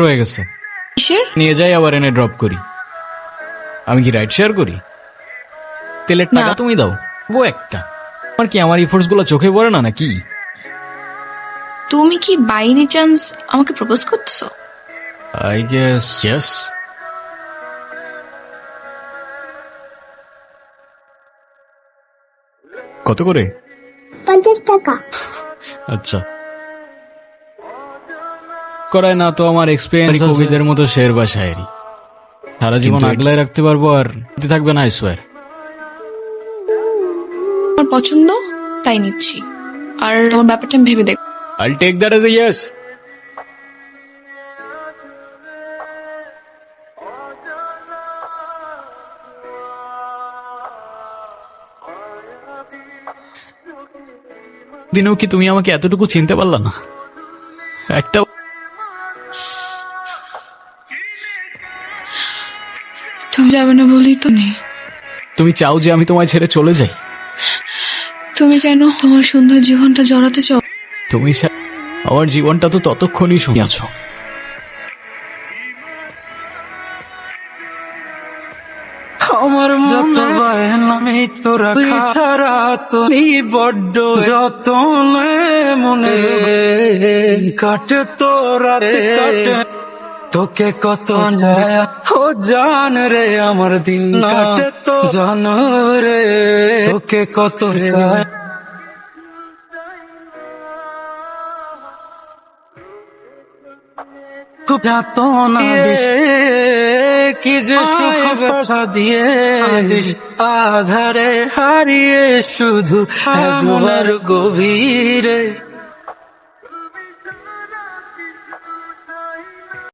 রয়ে গেছে। কিসের? নিয়ে যাই আবার এনে ড্রপ করি। আমি কি রাইড শেয়ার করি? তেলের টাকা তুমি দাও। ও একটা। আমার কি আমার ইফোর্টসগুলো চোখে পড়ে না নাকি? তুমি কি বাইনি চান্স আমাকে প্রপোজ করতেছো? আই গেস ইয়েস কত করে? পঞ্চাশ টাকা। আচ্ছা। করায় না তো আমার এক্সপিরিয়েন্স কবিদের মতো শের বা শায়েরি সারা জীবন আগলায় রাখতে পারব আর দিতে থাকবে না আইসোয়ার আমার পছন্দ তাই নিচ্ছি। আর তোমার ব্যাপারটা আমি ভেবে দেখ I'll take that as a yes. দিনেও কি তুমি আমাকে এতটুকু চিনতে পারলা না? একটা তুমি যাবে না বলেই তো নেই। তুমি চাও যে আমি তোমায় ছেড়ে চলে যাই? তুমি কেন তোমার সুন্দর জীবনটা জড়াতে চাও? তুমি আমার জীবনটা তো ততক্ষণই শুনে আছো আমার যত তোরা ছাড়া তুমি বড্ড যতনে মনে। কাটে তোরা কাটে তোকে কত ও জান রে আমার দিন কাটে তো জান রে। তোকে কত যায় কি যে সুখ ব্যথা দিয়ে আধারে হারিয়ে শুধু একবার গভীরে।